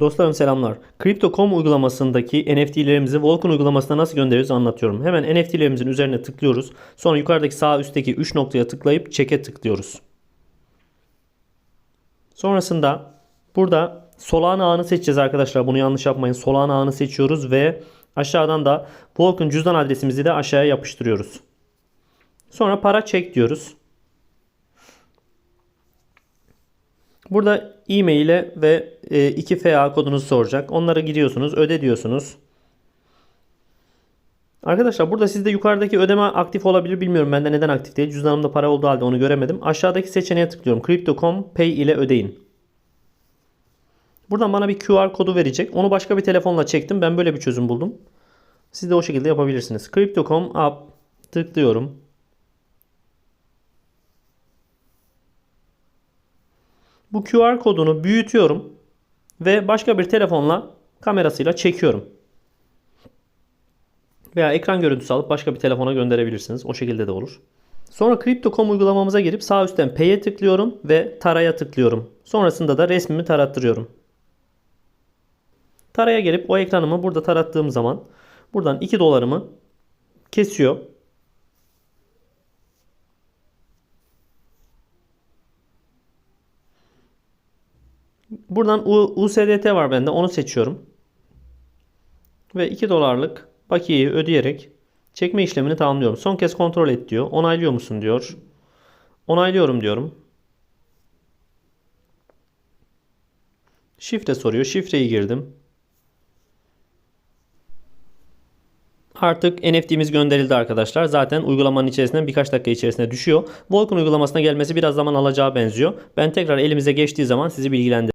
Dostlarım selamlar. Crypto.com uygulamasındaki NFT'lerimizi Volkan uygulamasına nasıl gönderiyoruz anlatıyorum. Hemen NFT'lerimizin üzerine tıklıyoruz. Sonra yukarıdaki sağ üstteki 3 noktaya tıklayıp çeke tıklıyoruz. Sonrasında burada Solana ağını seçeceğiz arkadaşlar. Bunu yanlış yapmayın. Solana ağını seçiyoruz ve aşağıdan da Volkan cüzdan adresimizi de aşağıya yapıştırıyoruz. Sonra para çek diyoruz. Burada e-mail'e ve e, 2FA kodunuzu soracak. Onlara giriyorsunuz, öde diyorsunuz. Arkadaşlar burada sizde yukarıdaki ödeme aktif olabilir bilmiyorum. Bende neden aktif değil. Cüzdanımda para olduğu halde onu göremedim. Aşağıdaki seçeneğe tıklıyorum. Crypto.com Pay ile ödeyin. Buradan bana bir QR kodu verecek. Onu başka bir telefonla çektim. Ben böyle bir çözüm buldum. Siz de o şekilde yapabilirsiniz. Crypto.com app tıklıyorum. Bu QR kodunu büyütüyorum ve başka bir telefonla kamerasıyla çekiyorum. Veya ekran görüntüsü alıp başka bir telefona gönderebilirsiniz. O şekilde de olur. Sonra Crypto.com uygulamamıza girip sağ üstten Pay'e tıklıyorum ve Tara'ya tıklıyorum. Sonrasında da resmimi tarattırıyorum. Tara'ya gelip o ekranımı burada tarattığım zaman buradan 2 dolarımı kesiyor. Buradan USDT var bende. Onu seçiyorum. Ve 2 dolarlık bakiyeyi ödeyerek çekme işlemini tamamlıyorum. Son kez kontrol et diyor. Onaylıyor musun diyor. Onaylıyorum diyorum. Şifre soruyor. Şifreyi girdim. Artık NFT'miz gönderildi arkadaşlar. Zaten uygulamanın içerisinden birkaç dakika içerisinde düşüyor. Volkan uygulamasına gelmesi biraz zaman alacağı benziyor. Ben tekrar elimize geçtiği zaman sizi bilgilendiririm.